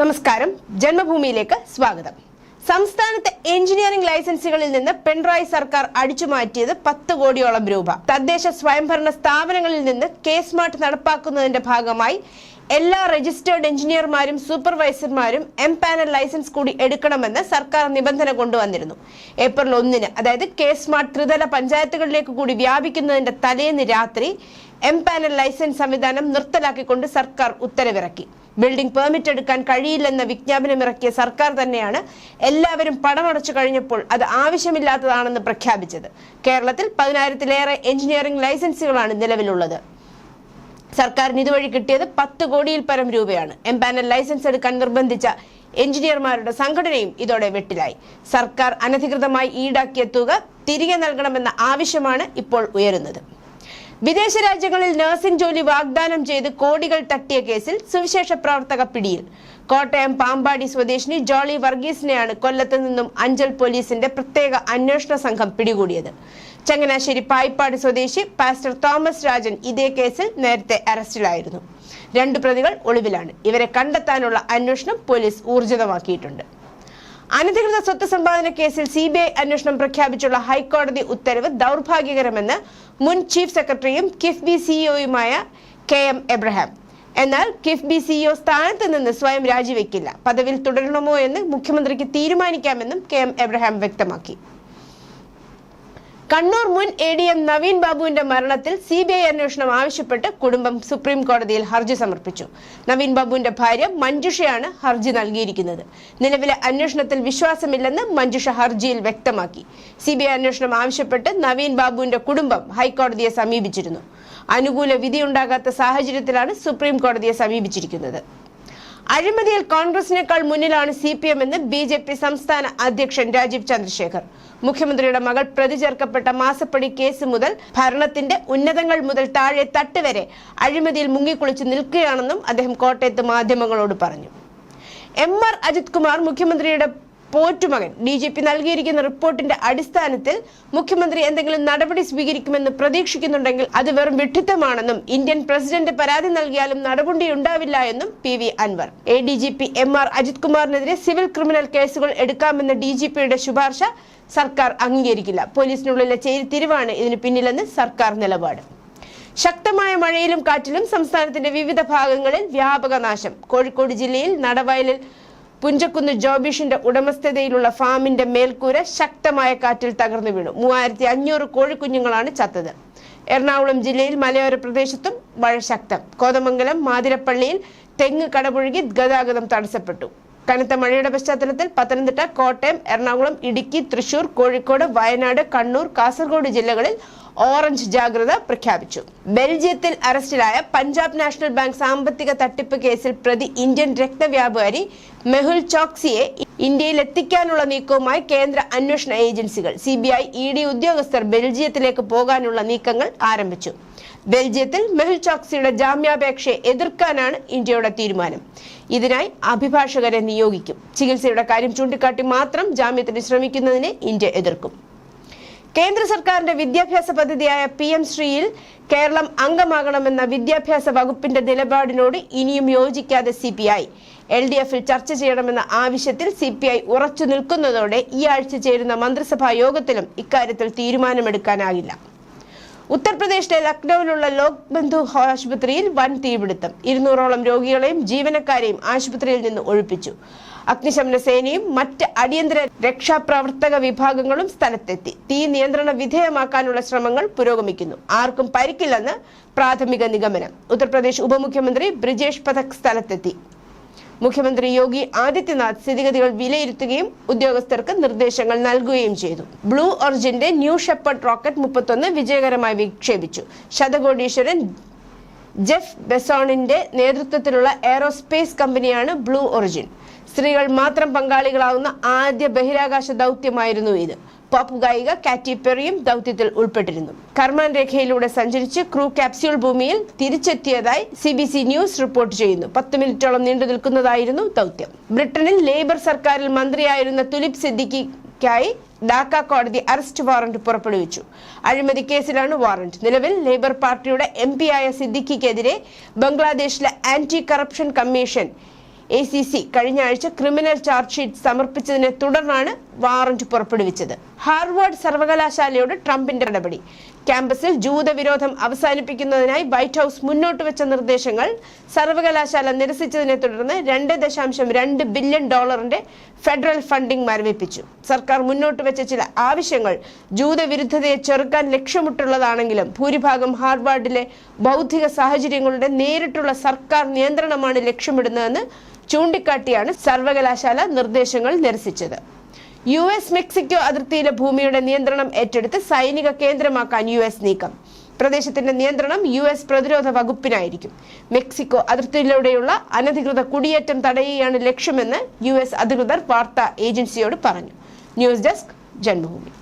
നമസ്കാരം. ജന്മഭൂമിയിലേക്ക് സ്വാഗതം. സംസ്ഥാനത്തെ എഞ്ചിനീയറിംഗ് ലൈസൻസുകളിൽ നിന്ന് പിണറായി സർക്കാർ അടിച്ചുമാറ്റിയത് പത്ത് കോടിയോളം രൂപ. തദ്ദേശ സ്വയംഭരണ സ്ഥാപനങ്ങളിൽ നിന്ന് കെ സ്മാർട്ട് നടപ്പാക്കുന്നതിന്റെ ഭാഗമായി എല്ലാ രജിസ്റ്റേർഡ് എഞ്ചിനീയർമാരും സൂപ്പർവൈസർമാരും എം പാനൽ ലൈസൻസ് കൂടി എടുക്കണമെന്ന് സർക്കാർ നിബന്ധന കൊണ്ടുവന്നിരുന്നു. ഏപ്രിൽ ഒന്നിന് അതായത് കെ സ്മാർട്ട് ത്രിതല പഞ്ചായത്തുകളിലേക്ക് കൂടി വ്യാപിക്കുന്നതിന്റെ തലേന്ന് രാത്രി എം പാനൽ ലൈസൻസ് സംവിധാനം നിർത്തലാക്കിക്കൊണ്ട് സർക്കാർ ഉത്തരവിറക്കി. ബിൽഡിംഗ് പെർമിറ്റ് എടുക്കാൻ കഴിയില്ലെന്ന വിജ്ഞാപനം ഇറക്കിയ സർക്കാർ തന്നെയാണ് എല്ലാവരും പണമടച്ചു കഴിഞ്ഞപ്പോൾ അത് ആവശ്യമില്ലാത്തതാണെന്ന് പ്രഖ്യാപിച്ചത്. കേരളത്തിൽ പതിനായിരത്തിലേറെ എഞ്ചിനീയറിംഗ് ലൈസൻസുകളാണ് നിലവിലുള്ളത്. സർക്കാരിന് ഇതുവഴി കിട്ടിയത് പത്ത് കോടിയിൽ പരം രൂപയാണ്. എം പാനൽ ലൈസൻസ് എടുക്കാൻ നിർബന്ധിച്ച എഞ്ചിനീയർമാരുടെ സംഘടനയും ഇതോടെ വെട്ടിലായി. സർക്കാർ അനധികൃതമായി ഈടാക്കിയ തുക തിരികെ നൽകണമെന്ന ആവശ്യമാണ് ഇപ്പോൾ ഉയരുന്നത്. വിദേശ രാജ്യങ്ങളിൽ നഴ്സിംഗ് ജോലി വാഗ്ദാനം ചെയ്ത് കോടികൾ തട്ടിയ കേസിൽ സുവിശേഷ പ്രവർത്തക പിടിയിൽ. കോട്ടയം പാമ്പാടി സ്വദേശിനി ജോളി വർഗീസിനെയാണ് കൊല്ലത്ത് നിന്നും അഞ്ചൽ പോലീസിന്റെ പ്രത്യേക അന്വേഷണ സംഘം പിടികൂടിയത്. ചങ്ങനാശ്ശേരി പായിപ്പാട് സ്വദേശി പാസ്റ്റർ തോമസ് രാജൻ ഇതേ കേസിൽ നേരത്തെ അറസ്റ്റിലായിരുന്നു. രണ്ടു പ്രതികൾ ഒളിവിലാണ്. ഇവരെ കണ്ടെത്താനുള്ള അന്വേഷണം പോലീസ് ഊർജിതമാക്കിയിട്ടുണ്ട്. അനധികൃത സ്വത്ത് സമ്പാദന കേസിൽ സി ബി ഐ അന്വേഷണം പ്രഖ്യാപിച്ചുള്ള ഹൈക്കോടതി ഉത്തരവ് ദൗർഭാഗ്യകരമെന്ന് മുൻ ചീഫ് സെക്രട്ടറിയും കിഫ്ബി സിഇഒയുമായ കെ എം എബ്രഹാം. എന്നാൽ കിഫ്ബി സിഇഒ സ്ഥാനത്ത് നിന്ന് സ്വയം രാജിവെക്കില്ല. പദവിയിൽ തുടരണമോ എന്ന് മുഖ്യമന്ത്രിക്ക് തീരുമാനിക്കാമെന്നും കെ എം എബ്രഹാം വ്യക്തമാക്കി. കണ്ണൂർ മുൻ എ ഡി എം നവീൻ ബാബുവിന്റെ മരണത്തിൽ സി ബി ഐ അന്വേഷണം ആവശ്യപ്പെട്ട് കുടുംബം സുപ്രീം കോടതിയിൽ ഹർജി സമർപ്പിച്ചു. നവീൻ ബാബുവിന്റെ ഭാര്യ മഞ്ജുഷയാണ് ഹർജി നൽകിയിരിക്കുന്നത്. നിലവിലെ അന്വേഷണത്തിൽ വിശ്വാസമില്ലെന്ന് മഞ്ജുഷ ഹർജിയിൽ വ്യക്തമാക്കി. സി ബി ഐ അന്വേഷണം ആവശ്യപ്പെട്ട് നവീൻ ബാബുവിന്റെ കുടുംബം ഹൈക്കോടതിയെ സമീപിച്ചിരുന്നു. അനുകൂല വിധിയുണ്ടാകാത്ത സാഹചര്യത്തിലാണ് സുപ്രീം കോടതിയെ സമീപിച്ചിരിക്കുന്നത്. അഴിമതിയിൽ കോൺഗ്രസിനേക്കാൾ മുന്നിലാണ് സി പി എം എന്ന് ബി ജെ പി സംസ്ഥാന അധ്യക്ഷൻ രാജീവ് ചന്ദ്രശേഖർ. മുഖ്യമന്ത്രിയുടെ മകൾ പ്രതി ചേർക്കപ്പെട്ട മാസപ്പടി കേസ് മുതൽ ഭരണത്തിന്റെ ഉന്നതങ്ങൾ മുതൽ താഴെ തട്ട് വരെ അഴിമതിയിൽ മുങ്ങിക്കുളിച്ച് നിൽക്കുകയാണെന്നും അദ്ദേഹം കോട്ടയത്ത് മാധ്യമങ്ങളോട് പറഞ്ഞു. എം ആർ അജിത് കുമാർ മുഖ്യമന്ത്രിയുടെ പോറ്റുമകൻ. ഡി ജി പി നൽകിയിരിക്കുന്ന റിപ്പോർട്ടിന്റെ അടിസ്ഥാനത്തിൽ മുഖ്യമന്ത്രി എന്തെങ്കിലും നടപടി സ്വീകരിക്കുമെന്ന് പ്രതീക്ഷിക്കുന്നുണ്ടെങ്കിൽ അത് വെറും വിഡ്ഢിത്തമാണെന്നും ഇന്ത്യൻ പ്രസിഡന്റ് പരാതി നൽകിയാലും നടപടി ഉണ്ടാവില്ല എന്നും P V Anvar. A D G P M R Ajith കുമാറിനെതിരെ civil criminal കേസുകൾ എടുക്കാമെന്ന ഡി ജി പിയുടെ ശുപാർശ സർക്കാർ അംഗീകരിക്കില്ല. പോലീസിനുള്ളിലെ ചേരിതിരിവാണ് ഇതിന് പിന്നിലെന്ന് സർക്കാർ നിലപാട്. ശക്തമായ മഴയിലും കാറ്റിലും സംസ്ഥാനത്തിന്റെ വിവിധ ഭാഗങ്ങളിൽ വ്യാപക നാശം. കോഴിക്കോട് ജില്ലയിൽ നടവയലിൽ പുഞ്ചക്കുന്ന് ജോബീഷിന്റെ ഉടമസ്ഥതയിലുള്ള ഫാമിന്റെ മേൽക്കൂര ശക്തമായ കാറ്റിൽ തകർന്നു വീണു. മൂവായിരത്തി അഞ്ഞൂറ് കോഴിക്കുഞ്ഞുങ്ങളാണ് ചത്തത്. എറണാകുളം ജില്ലയിൽ മലയോര പ്രദേശത്തും മഴ ശക്തം. കോതമംഗലം മാതിരപ്പള്ളിയിൽ തെങ്ങ് കടപുഴകി ഗതാഗതം തടസ്സപ്പെട്ടു. കനത്ത മഴയുടെ പശ്ചാത്തലത്തിൽ പത്തനംതിട്ട കോട്ടയം എറണാകുളം ഇടുക്കി തൃശൂർ കോഴിക്കോട് വയനാട് കണ്ണൂർ കാസർഗോഡ് ജില്ലകളിൽ ഓറഞ്ച് ജാഗ്രത പ്രഖ്യാപിച്ചു. ബെൽജിയത്തിൽ അറസ്റ്റിലായ പഞ്ചാബ് നാഷണൽ ബാങ്ക് സാമ്പത്തിക തട്ടിപ്പ് കേസിൽ പ്രതി ഇന്ത്യൻ രക്തവ്യാപാരി മെഹുൽ ചോക്സിയെ ഇന്ത്യയിൽ എത്തിക്കാനുള്ള നീക്കവുമായി കേന്ദ്ര അന്വേഷണ ഏജൻസികൾ C B I E D ഉദ്യോഗസ്ഥർ ബെൽജിയത്തിലേക്ക് പോകാനുള്ള നീക്കങ്ങൾ ആരംഭിച്ചു. ബെൽജിയത്തിൽ മെഹുൽ ചോക്സിയുടെ ജാമ്യാപേക്ഷയെ എതിർക്കാനാണ് ഇന്ത്യയുടെ തീരുമാനം. ഇതിനായി അഭിഭാഷകരെ നിയോഗിക്കും. ചികിത്സയുടെ കാര്യം ചൂണ്ടിക്കാട്ടി മാത്രം ജാമ്യത്തിന് ശ്രമിക്കുന്നതിനെ ഇന്ത്യ എതിർക്കും. കേന്ദ്ര സർക്കാരിന്റെ വിദ്യാഭ്യാസ പദ്ധതിയായ പി എം ശ്രീയിൽ കേരളം അംഗമാകണമെന്ന വിദ്യാഭ്യാസ വകുപ്പിന്റെ നിലപാടിനോട് ഇനിയും യോജിക്കാതെ C P I. L D എഫിൽ ചർച്ച ചെയ്യണമെന്ന ആവശ്യത്തിൽ സി പി ഐ ഉറച്ചു നിൽക്കുന്നതോടെ ഈ ആഴ്ച ചേരുന്ന മന്ത്രിസഭാ യോഗത്തിലും ഇക്കാര്യത്തിൽ തീരുമാനമെടുക്കാനാകില്ല. ഉത്തർപ്രദേശിലെ ലക്നൌവിലുള്ള ലോക് ബന്ധു ആശുപത്രിയിൽ വൻ തീപിടുത്തം. ഇരുന്നൂറോളം രോഗികളെയും ജീവനക്കാരെയും ആശുപത്രിയിൽ നിന്ന് ഒഴിപ്പിച്ചു. അഗ്നിശമന സേനയും മറ്റ് അടിയന്തര രക്ഷാപ്രവർത്തക വിഭാഗങ്ങളും സ്ഥലത്തെത്തി. തീ നിയന്ത്രണ വിധേയമാക്കാനുള്ള ശ്രമങ്ങൾ പുരോഗമിക്കുന്നു. ആർക്കും പരിക്കില്ലെന്ന് പ്രാഥമിക നിഗമനം. ഉത്തർപ്രദേശ് ഉപമുഖ്യമന്ത്രി ബ്രിജേഷ് പഥക് സ്ഥലത്തെത്തി. മുഖ്യമന്ത്രി യോഗി ആദിത്യനാഥ് സ്ഥിതിഗതികൾ വിലയിരുത്തുകയും ഉദ്യോഗസ്ഥർക്ക് നിർദ്ദേശങ്ങൾ നൽകുകയും ചെയ്തു. ബ്ലൂ ഒറിജിന്റെ ന്യൂ ഷെപ്പർഡ് റോക്കറ്റ് മുപ്പത്തൊന്ന് വിജയകരമായി വിക്ഷേപിച്ചു. ശതകോടീശ്വരൻ ജെഫ് ബെസോണിന്റെ നേതൃത്വത്തിലുള്ള എയറോസ്പേസ് കമ്പനിയാണ് ബ്ലൂ ഒറിജിൻ. സ്ത്രീകൾ മാത്രം പങ്കാളികളാവുന്ന ആദ്യ ബഹിരാകാശ ദൗത്യമായിരുന്നു ഇത്. പോപ്പ് ഗായിക കാറ്റി പെറിയും ദൗത്യത്തിൽ ഉൾപ്പെട്ടിരുന്നു. കർമാൻ രേഖയിലൂടെ സഞ്ചരിച്ച് ക്രൂ കാപ്സ്യൂൾ ഭൂമിയിൽ തിരിച്ചെത്തിയതായി C B C news report ചെയ്യുന്നു. പത്ത് മിനിറ്റോളം നീണ്ടു നിൽക്കുന്നതായിരുന്നു ദൗത്യം. ബ്രിട്ടനിൽ ലേബർ സർക്കാരിൽ മന്ത്രിയായിരുന്ന തുലിപ് സിദ്ദിഖിക്കായി ഡാക്ക കോടതി അറസ്റ്റ് വാറന്റ് പുറപ്പെടുവിച്ചു. അഴിമതി കേസിലാണ് വാറന്റ്. നിലവിൽ ലേബർ പാർട്ടിയുടെ എം ആയ സിദ്ദിഖിക്കെതിരെ ബംഗ്ലാദേശിലെ anti corruption commission A C C കഴിഞ്ഞ ആഴ്ച ക്രിമിനൽ ചാർജ് ഷീറ്റ് സമർപ്പിച്ചതിനെ തുടർന്നാണ് വാറന്റ് പുറപ്പെടുവിച്ചത്. ഹാർവാർഡ് സർവകലാശാലയോട് ട്രംപിന്റെ നടപടി. ക്യാമ്പസിൽ ജൂതവിരോധം അവസാനിപ്പിക്കുന്നതിനായി വൈറ്റ് ഹൌസ് മുന്നോട്ട് വെച്ച നിർദ്ദേശങ്ങൾ സർവകലാശാല നിരസിച്ചതിനെ തുടർന്ന് രണ്ട് ദശാംശം രണ്ട് ബില്യൺ ഡോളറിന്റെ ഫെഡറൽ ഫണ്ടിംഗ് മരവിപ്പിച്ചു. സർക്കാർ മുന്നോട്ട് വെച്ച ചില ആവശ്യങ്ങൾ ജൂതവിരുദ്ധതയെ ചെറുക്കാൻ ലക്ഷ്യമിട്ടുള്ളതാണെങ്കിലും ഭൂരിഭാഗം ഹാർവാർഡിലെ ബൗദ്ധിക സാഹചര്യങ്ങളുടെ നേരിട്ടുള്ള സർക്കാർ നിയന്ത്രണമാണ് ലക്ഷ്യമിടുന്നതെന്ന് ചൂണ്ടിക്കാട്ടിയാണ് സർവകലാശാല നിർദ്ദേശങ്ങൾ നിരസിച്ചത്. യു എസ് മെക്സിക്കോ അതിർത്തിയിലെ ഭൂമിയുടെ നിയന്ത്രണം ഏറ്റെടുത്ത് സൈനിക കേന്ദ്രമാക്കാൻ യു എസ് നീക്കം. പ്രദേശത്തിന്റെ നിയന്ത്രണം യു എസ് പ്രതിരോധ വകുപ്പിനായിരിക്കും. മെക്സിക്കോ അതിർത്തിയിലൂടെയുള്ള അനധികൃത കുടിയേറ്റം തടയുകയാണ് ലക്ഷ്യമെന്ന് യു എസ് അധികൃതർ വാർത്താ ഏജൻസിയോട് പറഞ്ഞു. News desk Janmabhumi.